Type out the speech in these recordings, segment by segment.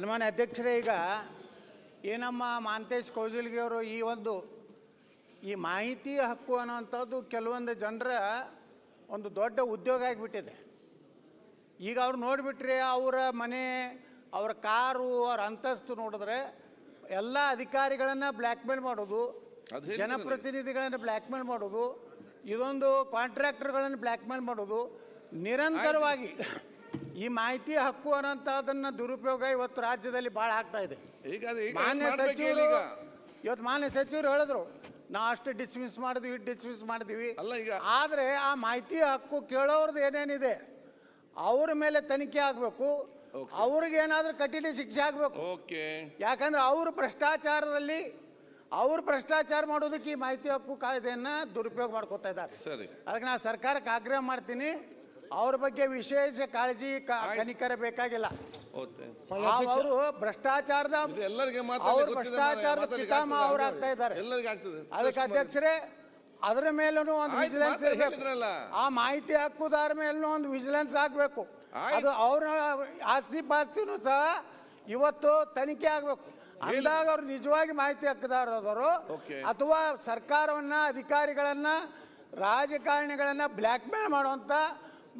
ಸನ್ಮಾನ್ಯ ಅಧ್ಯಕ್ಷರೇ ಈಗ ಏನಮ್ಮ ಮಾಂತೇಶ್ ಕೌಜಲ್ಗಿ ಅವರು ಈ ಒಂದು ಈ ಮಾಹಿತಿ ಹಕ್ಕು ಅನ್ನುವಂಥದ್ದು ಕೆಲವೊಂದು ಜನರ ಒಂದು ದೊಡ್ಡ ಉದ್ಯೋಗ ಆಗಿಬಿಟ್ಟಿದೆ ಈಗ ಅವ್ರು ನೋಡಿಬಿಟ್ರೆ ಅವರ ಮನೆ ಅವರ ಕಾರು ಅವ್ರ ಅಂತಸ್ತು ನೋಡಿದ್ರೆ ಎಲ್ಲ ಅಧಿಕಾರಿಗಳನ್ನು ಬ್ಲ್ಯಾಕ್ಮೇಲ್ ಮಾಡೋದು. ಜನಪ್ರತಿನಿಧಿಗಳನ್ನು ಬ್ಲ್ಯಾಕ್ಮೇಲ್ ಮಾಡೋದು ಇದೊಂದು ಕಾಂಟ್ರಾಕ್ಟರ್ಗಳನ್ನು ಬ್ಲ್ಯಾಕ್ಮೇಲ್ ಮಾಡೋದು ನಿರಂತರವಾಗಿ ಈ ಮಾಹಿತಿ ಹಕ್ಕು ಅನ್ನೋಂಥದ್ದನ್ನ ದುರುಪಯೋಗ ಇವತ್ತು ರಾಜ್ಯದಲ್ಲಿ ಭಾಳ ಆಗ್ತಾ ಇದೆ. ಈಗ ಅದು ಈಗ ಮಾನ್ಯ ಮಾಡ್ಬೇಕು ಸಚಿವರು ಈಗ ಇವತ್ತು ಮಾನ್ಯ ಸಚಿವರು ಹೇಳಿದ್ರು ನಾವು ಅಷ್ಟು ಡಿಸ್ಮಿಸ್ ಮಾಡಿದ್ವಿ ಡಿಸ್ಮಿಸ್ ಮಾಡಿದ್ವಿ. ಅಲ್ಲ ಈಗ ಆದರೆ ಆ ಮಾಹಿತಿ ಹಕ್ಕು ಕೇಳೋರ್ದು ಏನೇನಿದೆ ಅವ್ರ ಮೇಲೆ ತನಿಖೆ ಆಗಬೇಕು ಅವ್ರಿಗೆ ಏನಾದರೂ ಕಠಿಣ ಶಿಕ್ಷೆ ಆಗಬೇಕು. ಓಕೆ ಯಾಕಂದ್ರೆ ಅವರು ಭ್ರಷ್ಟಾಚಾರದಲ್ಲಿ ಅವ್ರು ಭ್ರಷ್ಟಾಚಾರ ಮಾಡೋದಕ್ಕೆ ಈ ಮಾಹಿತಿ ಹಕ್ಕು ಕಾಯ್ದೆಯನ್ನು ದುರುಪಯೋಗ ಮಾಡ್ಕೊತಾ ಇದ್ದಾರೆ. ಸರಿ. ಅದಕ್ಕೆ ನಾನು ಸರ್ಕಾರಕ್ಕೆ ಆಗ್ರಹ ಮಾಡ್ತೀನಿ ಅವ್ರ ಬಗ್ಗೆ ವಿಶೇಷ ಕಾಳಜಿ ಕ- ಕನಿಕರ ಬೇಕಾಗಿಲ್ಲ ಓಕೆ. ಅವರು ಭ್ರಷ್ಟಾಚಾರದ ಎಲ್ಲರಿಗೆ ಅವ್ರು ಭ್ರಷ್ಟಾಚಾರದ ಪಿತಾಮಹ ಅವ್ರು ಆಗ್ತಾ ಇದ್ದಾರೆ. ಎಲ್ಲರಿಗೆ ಆಗ್ತದೆ. ಅದಕ್ಕೆ ಅಧ್ಯಕ್ಷರೇ ಅದರ ಮೇಲೂ ಒಂದು ಆಯ್ತು, ವಿಜಿಲೆನ್ಸ್ ಹೇಳಿದ್ರಲ್ಲ. ಆ ಮಾಹಿತಿ ಹಕ್ಕುದಾರ ಮೇಲೂ ಒಂದು ವಿಜಿಲೆನ್ಸ್ ಆಗಬೇಕು. ಆಯ್ತು. ಅದು ಅವ್ರ ಆಸ್ತಿ ಪಾಸ್ತಿನೂ ಸಹ ಇವತ್ತು ತನಿಖೆ ಆಗಬೇಕು. ಅಂದಾಗ ಅವ್ರು ನಿಜವಾಗಿ ಮಾಹಿತಿ ಹಕ್ಕುದಾರದವರು. Okay. ಅಥವಾ ಸರ್ಕಾರವನ್ನ ಅಧಿಕಾರಿಗಳನ್ನ ರಾಜಕಾರಣಿಗಳನ್ನ ಬ್ಲ್ಯಾಕ್ ಮೇಲ್ ಮಾಡುವಂತ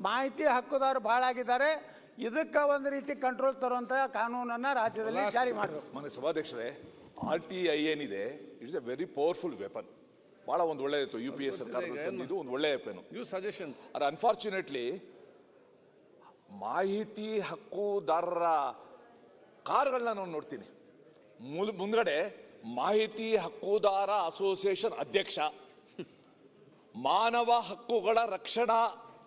ಮಾಹಿತಿ ಹಕ್ಕುದಾರರು ಭಾಳ ಆಗಿದ್ದಾರೆ. ಇದಕ್ಕೆ ಒಂದು ರೀತಿ ಕಂಟ್ರೋಲ್ ತರುವಂತ ಕಾನೂನನ್ನ ರಾಜ್ಯದಲ್ಲಿ ಜಾರಿ ಮಾಡಬೇಕು. ಮನೆ ಸಭಾಧ್ಯಕ್ಷರೇ ಆರ್ ಟಿ ಐ ಏನಿದೆ it's a very powerful weapon ಭಾಳ ಒಂದು ಒಳ್ಳೆ ಇತ್ತು ಯು ಪಿ ಎಸ್ ಸರ್ಕಾರ ಏನು? ಒಂದು ಒಳ್ಳೆಯ ಪೆನ್ ಯು ಸಜೆಷನ್ಸ್ ಅದು ಅನ್ಫಾರ್ಚುನೇಟ್ಲಿ ಮಾಹಿತಿ ಹಕ್ಕುದಾರರ ಕಾರ್ಗಳನ್ನ ನಾನು ನೋಡ್ತೀನಿ. ಮುಲ್ ಮುಂದ್ಗಡೆ ಮಾಹಿತಿ ಹಕ್ಕುದಾರ ಅಸೋಸಿಯೇಷನ್ ಅಧ್ಯಕ್ಷ. ಮಾನವ ಹಕ್ಕುಗಳ ರಕ್ಷಣಾ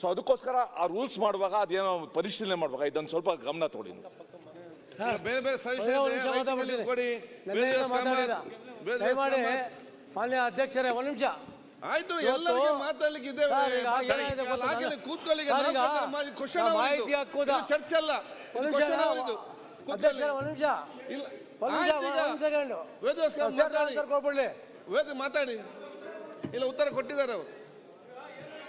ಸೊ ಅದಕ್ಕೋಸ್ಕರ ಆ ರೂಲ್ಸ್ ಮಾಡುವಾಗ ಅದೇನೋ ಪರಿಶೀಲನೆ ಮಾಡುವಾಗ ಇದನ್ನು ಸ್ವಲ್ಪ ಗಮನ ತಗೊಳ್ಳಿ. ಬೇರೆ ಬೇರೆ. ಕೊಡಿ. ದಯಮಾಡಿ. ಮಾನ್ಯ ಅಧ್ಯಕ್ಷರೇ ಒಂದು ನಿಮಿಷ. ಆಯ್ತು ಎಲ್ಲರಿಗೆ ಮಾತಾಡ್ಲಿಕ್ಕೆ ಇದ್ದೇವೆ. ಕೂತ್ಕೊಳ್ಳಿ ಮಾಹಿತಿ ಹಕ್ಕುದ- ಚರ್ಚೆ ಅಲ್ಲ. ಒಂದು ನಿಮಿಷ ಕ್ವಶನ್ ನಾವು- ಅವರಿದು ಅಧ್ಯಕ್ಷರೇ ಒಂದು ನಿಮಿಷ. ಇಲ್ಲ ಮಾತಾಡಿ. ವೇದ ಮಾತಾಡಿ. ಇಲ್ಲ ಉತ್ತರ ಕೊಟ್ಟಿದ್ದಾರೆ ಅವರು.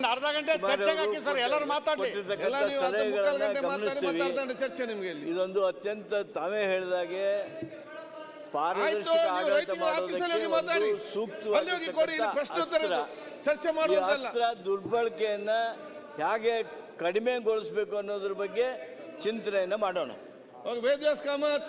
ಅರ್ಧ ಗಂಟೆ ಚರ್ಚೆಗೆ ಹಾಕಿ ಸರ್ ಎಲ್ಲರೂ ಮಾತಾಡ್ಲಿ ಎಲ್ಲ ನೀವು ಅರ್ಧ ಮುಕ್ಕಾಲು ಗಂಟೆ ಮಾತಾಡಿ ಚರ್ಚೆ ನಿಮ್ಗೆ ಇಲ್ಲಿ. ಇದೊಂದು ಅತ್ಯಂತ ತಾವೇ ಹೇಳಿದಾಗೆ ಪಾರದರ್ಶಕ ಆಡಳಿತ ಮಾಡೋದಕ್ಕೆ ಒಂದು ಸೂಕ್ತವಾಗಿರ್ತಕ್ಕಂಥ. ಚರ್ಚೆ ಈ ಮಾಡುವುದಲ್ಲ ಅಸ್ತ್ರ ದುರ್ಬಳಕೆಯನ್ನ ಹೇಗೆ ಕಡಿಮೆಗೊಳಿಸಬೇಕು ಅನ್ನೋದ್ರ ಬಗ್ಗೆ ಚಿಂತನೆಯನ್ನ ಮಾಡೋಣ. ವೇದ್ಯಾಸ್ ಕಾಮತ್.